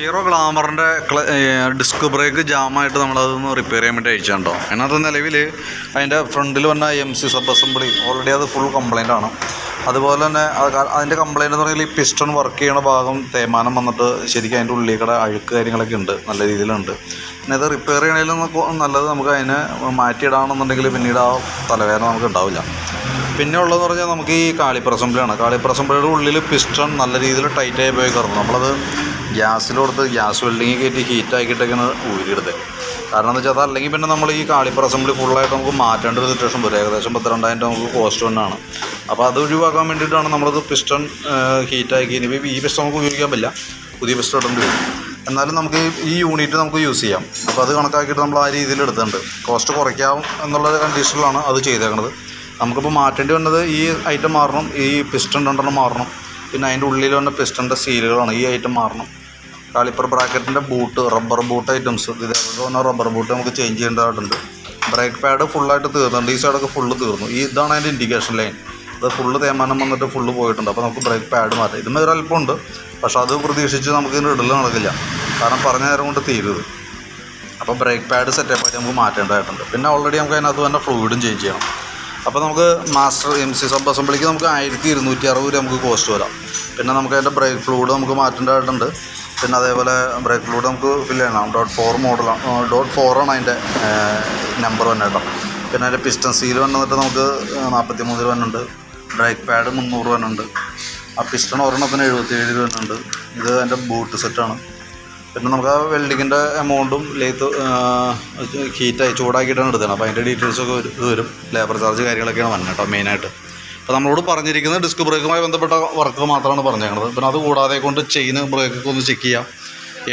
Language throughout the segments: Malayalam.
ഹീറോ ഗ്ലാമറിന്റെ ഡിസ്ക് ബ്രേക്ക് ജാമായിട്ട് നമ്മളതൊന്ന് റിപ്പയർ ചെയ്യാൻ വേണ്ടി അയച്ചിട്ടുണ്ടോ അതിനകത്ത് നിലവിൽ അതിന്റെ ഫ്രണ്ടിൽ വന്ന M C sub assembly already അത് ഫുൾ കംപ്ലൈന്റ് ആണ്. അതുപോലെ തന്നെ അതിന്റെ കംപ്ലൈന്റ് എന്ന് പറഞ്ഞാൽ ഈ പിസ്റ്റൺ വർക്ക് ചെയ്യണ ഭാഗം തേമാനം വന്നിട്ട് ശരിക്കും അതിന്റെ ഉള്ളിൽ കൂടെ അഴുക്ക് കാര്യങ്ങളൊക്കെ ഉണ്ട് നല്ല രീതിയിലുണ്ട്. പിന്നെ അത് റിപ്പയർ ചെയ്യണമെങ്കിൽ നല്ലത് നമുക്ക് അതിനെ മാറ്റിയിടാണെന്നുണ്ടെങ്കിൽ പിന്നീട് ആ തലവേദന നമുക്ക് ഉണ്ടാവില്ല. പിന്നെ ഉള്ളതെന്ന് പറഞ്ഞാൽ നമുക്ക് ഈ കാളിപ്പർ അസംബ്ലിയാണ് കാളിപ്പർ അസംബ്ലിയുടെ ഉള്ളിൽ പിസ്റ്റൺ നല്ല രീതിയിൽ ടൈറ്റായി പോയി കയറുന്നു. നമ്മളത് ഗ്യാസിലോടുത്ത് ഗ്യാസ് വെൽഡിങ് കയറ്റി ഹീറ്റ് ആക്കിയിട്ടൊക്കെയാണ് ഊരിയെടുത്തത് കാരണം എന്ന് വെച്ചാൽ അതല്ലെങ്കിൽ പിന്നെ നമ്മൾ ഈ കാളിപ്പർ അസംബ്ലി ഫുള്ളായിട്ട് നമുക്ക് മാറ്റേണ്ട ഒരു സിറ്റുവേഷൻ വരും. ഏകദേശം പത്തിരണ്ടായിരം രൂപ നമുക്ക് കോസ്റ്റ് തന്നെയാണ് അപ്പോൾ അത് ഒഴിവാക്കാൻ വേണ്ടിയിട്ടാണ് നമ്മളത് പിസ്റ്റൺ ഹീറ്റാക്കി ഇനി ഈ പിസ്റ്റൺ നമുക്ക് ഉപയോഗിക്കാൻ പറ്റില്ല. പുതിയ പിസ്റ്റൺ ഇടേണ്ടി വരും. എന്നാലും നമുക്ക് ഈ- യൂണിറ്റ് നമുക്ക് യൂസ് ചെയ്യാം. അപ്പോൾ അത് കണക്കാക്കിയിട്ട് നമ്മൾ ആ രീതിയിൽ എടുത്തിട്ടുണ്ട്. കോസ്റ്റ് കുറയ്ക്കാം എന്നുള്ള കണ്ടീഷനിലാണ് അത് ചെയ്തേക്കുന്നത് നമുക്കിപ്പോൾ മാറ്റേണ്ടി വന്നത് ഈ ഐറ്റം മാറണം ഈ പിസ്റ്റൺ രണ്ടെണ്ണം മാറണം. പിന്നെ അതിന്റെ ഉള്ളിൽ വന്ന പിസ്റ്റന്റെ സീലുകളാണ് ഈ ഐറ്റം മാറണം. കാലിപ്പർ ബ്രാക്കറ്റിന്റെ ബൂട്ട് റബ്ബർ ബൂട്ട് ഐറ്റംസ് ഇതേപോലെ തന്നെ റബ്ബർ ബൂട്ട് നമുക്ക് ചേഞ്ച് ചെയ്യേണ്ടതായിട്ടുണ്ട് ബ്രേക്ക് പാഡ് ഫുള്ളായിട്ട് തീർന്നുണ്ട് ഈ സൈഡൊക്കെ ഫുള്ള് തീർന്നു. ഈ ഇതാണ് അതിന്റെ ഇൻഡിക്കേഷൻ ലൈൻ അത് ഫുള്ള് തേമാനം വന്നിട്ട് ഫുള്ള് പോയിട്ടുണ്ട്. അപ്പോൾ നമുക്ക് ബ്രേക്ക് പാഡ് മാറ്റാം. ഇതിന് ഒരു അല്പമുണ്ട്. പക്ഷേ അത് പ്രതീക്ഷിച്ച് നമുക്ക് ഇതിന്റെ ഇടൽ നടക്കില്ല. കാരണം പറഞ്ഞ നേരം കൊണ്ട് തീരുത്. അപ്പോൾ ബ്രേക്ക് പാഡ് സെറ്റപ്പ് ആയിട്ട് നമുക്ക് മാറ്റേണ്ടതായിട്ടുണ്ട്. പിന്നെ ഓൾറെഡി നമുക്ക് അതിനകത്ത് തന്നെ ഫ്ലൂയിഡും ചേഞ്ച് ചെയ്യണം. അപ്പോൾ നമുക്ക് മാസ്റ്റർ എം സി സബ് അസംബ്ലിക്ക് നമുക്ക് ആയിരത്തി ഇരുന്നൂറ്റി അറുപത് രൂപ നമുക്ക് കോസ്റ്റ് വരാം. പിന്നെ നമുക്ക് അതിന്റെ ബ്രേക്ക് ഫ്ലൂയിഡ് നമുക്ക് മാറ്റേണ്ടതായിട്ടുണ്ട്. പിന്നെ അതേപോലെ ബ്രേക്ക് ലൂടെ നമുക്ക് ഫില്ല് ചെയ്യണം. ഡോട്ട് ഫോർ മോഡലാണ് ഡോട്ട് ഫോറാണ് അതിന്റെ നമ്പർ വന്നെ കേട്ടോ. പിന്നെ അതിന്റെ പിസ്റ്റൺ സീൽ വന്നിട്ട് നമുക്ക് നാൽപ്പത്തി മൂന്ന് രൂപ വന്നുണ്ട് ബ്രേക്ക് പാഡ് മുന്നൂറ് വന്നുണ്ട് ആ പിസ്റ്റൺ ഒരെണ്ണത്തിന് എഴുപത്തിയേഴ് രൂപ വന്നുണ്ട് ഇത് അതിന്റെ ബൂട്ട് സെറ്റാണ് പിന്നെ നമുക്ക് ആ വെൽഡിങ്ങിന്റെ എമൗണ്ടും ലേത്ത് ഹീറ്റായി ചൂടാക്കിയിട്ടാണ് എടുത്തത്. അപ്പോൾ അതിന്റെ ഡീറ്റെയിൽസൊക്കെ വരും ലേബർ ചാർജ് കാര്യങ്ങളൊക്കെയാണ് വന്നത് കേട്ടോ മെയിനായിട്ട് അപ്പോൾ നമ്മളോട് പറഞ്ഞിരിക്കുന്നത് ഡിസ്ക് ബ്രേക്കുമായി ബന്ധപ്പെട്ട വർക്ക് മാത്രമാണ് പറഞ്ഞേക്കുന്നത് പിന്നെ അത് കൂടാതെ കൊണ്ട് ചെയിൻ ബ്രേക്കൊക്കെ ഒന്ന് ചെക്ക് ചെയ്യാം.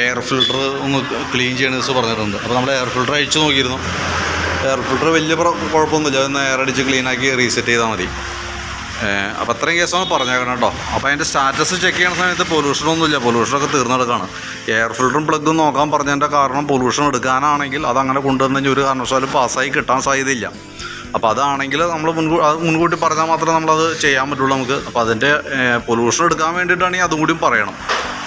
എയർ ഫിൽട്ടർ ഒന്ന് ക്ലീൻ ചെയ്യണ ദിവസം പറഞ്ഞിട്ടുണ്ട്. അപ്പോൾ നമ്മൾ എയർ ഫിൽട്ടർ അഴിച്ചു നോക്കിയിരുന്നു. എയർ ഫിൽട്ടർ വലിയ കുഴപ്പമൊന്നുമില്ല. അതൊന്ന് എയർ അടിച്ച് ക്ലീനാക്കി റീസെറ്റ് ചെയ്താൽ മതി. അപ്പോൾ അത്രയും കേസാണ് പറഞ്ഞേക്കണം കേട്ടോ അപ്പോൾ അതിന്റെ സ്റ്റാറ്റസ് ചെക്ക് ചെയ്യുന്ന സമയത്ത് പൊല്യൂഷനൊന്നുമില്ല പൊല്യൂഷനൊക്കെ തീർന്നെടുക്കാണ്. എയർ ഫിൽറ്ററും പ്ലഗും നോക്കാൻ പറഞ്ഞതിന്റെ കാരണം പൊല്യൂഷൻ എടുക്കാനാണെങ്കിൽ അതങ്ങനെ കൊണ്ടുവന്നു ഒരു കാരണവശാലും പാസ്സായി കിട്ടാൻ സാധ്യതയില്ല. അപ്പോൾ അതാണെങ്കിൽ നമ്മൾ മുൻകൂ അത് മുൻകൂട്ടി പറഞ്ഞാൽ മാത്രമേ നമ്മളത് ചെയ്യാൻ പറ്റുള്ളൂ നമുക്ക്. അപ്പോൾ അതിന്റെ പൊല്യൂഷൻ എടുക്കാൻ വേണ്ടിയിട്ടാണെങ്കിൽ അതും കൂടിയും പറയണം.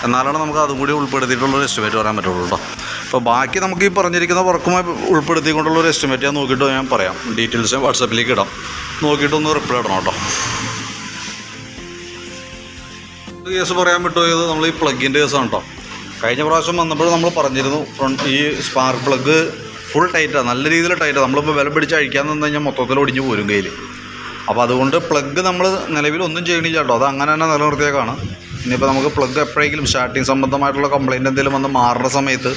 എന്നാലാണ് നമുക്ക് അതും കൂടി ഉൾപ്പെടുത്തിയിട്ടുള്ള ഒരു എസ്റ്റിമേറ്റ് പറയാൻ പറ്റുള്ളൂ കേട്ടോ അപ്പോൾ ബാക്കി നമുക്ക് ഈ പറഞ്ഞിരിക്കുന്ന വർക്കുമായി ഉൾപ്പെടുത്തിക്കൊണ്ടുള്ള ഒരു എസ്റ്റിമേറ്റ് ഞാൻ നോക്കിയിട്ട് ഞാൻ പറയാം. ഡീറ്റെയിൽസ് വാട്സപ്പിലേക്ക് ഇടാം. നോക്കിയിട്ടൊന്ന് റിപ്ലൈ ഇടണം കേട്ടോ കേസ് പറയാൻ ഇത് നമ്മൾ ഈ പ്ലഗിന്റെ കേസാണ് കേട്ടോ കഴിഞ്ഞ പ്രാവശ്യം വന്നപ്പോൾ നമ്മൾ പറഞ്ഞിരുന്നു ഫ്രണ്ട് ഈ സ്പാർക്ക് പ്ലഗ് ഫുൾ ടൈറ്റാണ് നല്ല രീതിയിൽ ടൈറ്റാണ് നമ്മളിപ്പോൾ വില പിടിച്ച് അഴിക്കാൻ നിന്ന് കഴിഞ്ഞാൽ മൊത്തത്തിൽ ഒടിഞ്ഞു പോരും കയ്യിൽ അപ്പോൾ അതുകൊണ്ട് പ്ലഗ് നമ്മൾ നിലവിൽ ഒന്നും ചെയ്യണില്ല കേട്ടോ. അത് അങ്ങനെ തന്നെ നിലനിർത്തിയേക്കാണ്. ഇനിയിപ്പോൾ നമുക്ക് പ്ലഗ് എപ്പോഴെങ്കിലും സ്റ്റാർട്ടിങ് സംബന്ധമായിട്ടുള്ള കംപ്ലയിന്റ് എന്തെങ്കിലും വന്ന് മാറുന്ന സമയത്ത്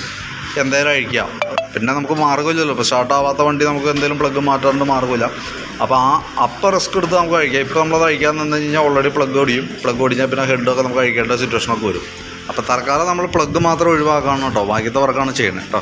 എന്തായാലും അഴിക്കാം. പിന്നെ നമുക്ക് മാറുകയില്ലല്ലോ ഇപ്പോൾ സ്റ്റാർട്ട് ആവാത്ത വണ്ടി നമുക്ക് എന്തെങ്കിലും പ്ലഗ് മാറ്റാണ്ട് മാറുകയില്ല അപ്പോൾ ആ അപ്പം റിസ്ക് എടുത്ത് നമുക്ക് കഴിക്കാം ഇപ്പോൾ നമ്മളത് അഴിക്കാൻ നിന്ന് കഴിഞ്ഞാൽ ഓൾറെഡി പ്ലഗ് ഓടിയും പ്ലഗ് ഓടിഞ്ഞാൽ പിന്നെ ഹെഡൊക്കെ നമുക്ക് അഴിക്കേണ്ട സിറ്റുവേഷനൊക്കെ വരും. അപ്പോൾ തൽക്കാലം നമ്മൾ പ്ലഗ് മാത്രം ഒഴിവാക്കാണ് കേട്ടോ. ബാക്കിയത്തെ വർക്കാണ് ചെയ്യണത് കേട്ടോ.